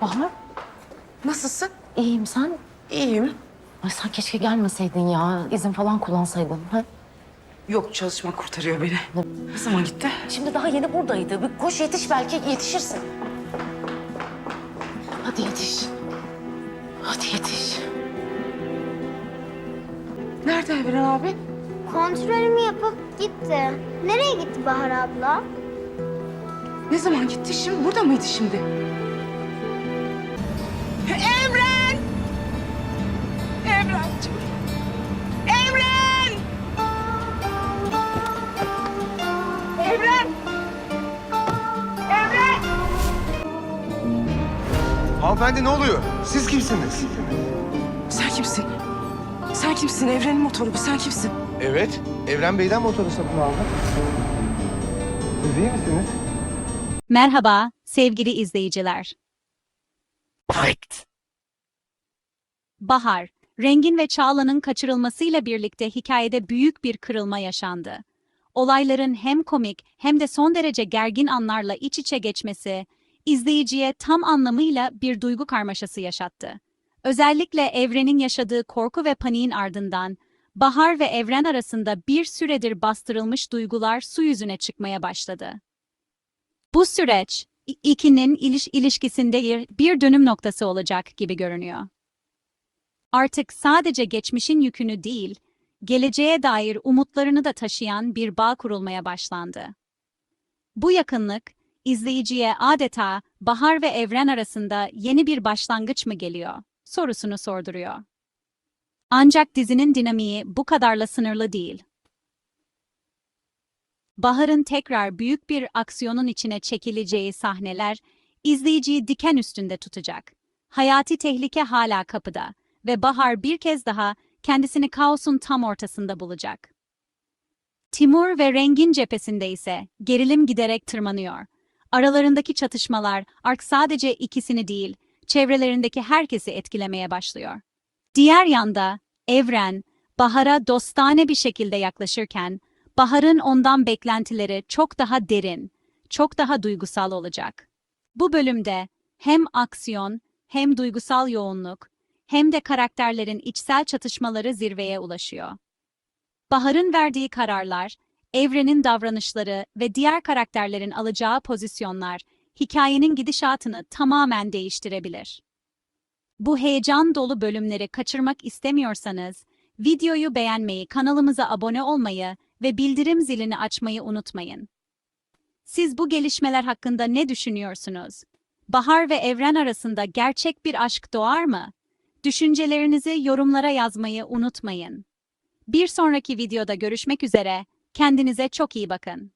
Bahar, Nasılsın? iyiyim sen? İyiyim. Ay sen keşke gelmeseydin ya. izin falan kullansaydın. Ha? Yok çalışma kurtarıyor beni. Ne zaman gitti? Şimdi daha yeni buradaydı. Bir koş yetiş belki yetişirsin. Hadi yetiş. Hadi yetiş. Nerede Evren abi? Kontrolümü yapıp gitti. Nereye gitti Bahar abla? Ne zaman gitti şimdi? Burada mıydı şimdi? Evren! Evrenciğim. Evren! Evren! Evren! Hanımefendi ne oluyor? Siz kimsiniz? Sen kimsin? Sen kimsin? Evren'in motoru bu. Sen kimsin? Evet, Evren Bey'den motoru satın aldım. Siz iyi misiniz? Merhaba sevgili izleyiciler. Bahar, Rengin ve Çağla'nın kaçırılmasıyla birlikte hikayede büyük bir kırılma yaşandı. Olayların hem komik hem de son derece gergin anlarla iç içe geçmesi, izleyiciye tam anlamıyla bir duygu karmaşası yaşattı. Özellikle Evren'in yaşadığı korku ve paniğin ardından, Bahar ve Evren arasında bir süredir bastırılmış duygular su yüzüne çıkmaya başladı. Bu süreç, ikinin iliş ilişkisinde bir dönüm noktası olacak gibi görünüyor. Artık sadece geçmişin yükünü değil, geleceğe dair umutlarını da taşıyan bir bağ kurulmaya başlandı. Bu yakınlık, izleyiciye adeta Bahar ve Evren arasında yeni bir başlangıç mı geliyor sorusunu sorduruyor. Ancak dizinin dinamiği bu kadarla sınırlı değil. Bahar'ın tekrar büyük bir aksiyonun içine çekileceği sahneler izleyiciyi diken üstünde tutacak. Hayati tehlike hala kapıda ve Bahar bir kez daha kendisini kaosun tam ortasında bulacak. Timur ve Rengin cephesinde ise gerilim giderek tırmanıyor. Aralarındaki çatışmalar artık sadece ikisini değil, çevrelerindeki herkesi etkilemeye başlıyor. Diğer yanda Evren, Bahar'a dostane bir şekilde yaklaşırken, Bahar'ın ondan beklentileri çok daha derin, çok daha duygusal olacak. Bu bölümde hem aksiyon, hem duygusal yoğunluk, hem de karakterlerin içsel çatışmaları zirveye ulaşıyor. Bahar'ın verdiği kararlar, Evren'in davranışları ve diğer karakterlerin alacağı pozisyonlar hikayenin gidişatını tamamen değiştirebilir. Bu heyecan dolu bölümleri kaçırmak istemiyorsanız, videoyu beğenmeyi, kanalımıza abone olmayı ve bildirim zilini açmayı unutmayın. Siz bu gelişmeler hakkında ne düşünüyorsunuz? Bahar ve Evren arasında gerçek bir aşk doğar mı? Düşüncelerinizi yorumlara yazmayı unutmayın. Bir sonraki videoda görüşmek üzere, kendinize çok iyi bakın.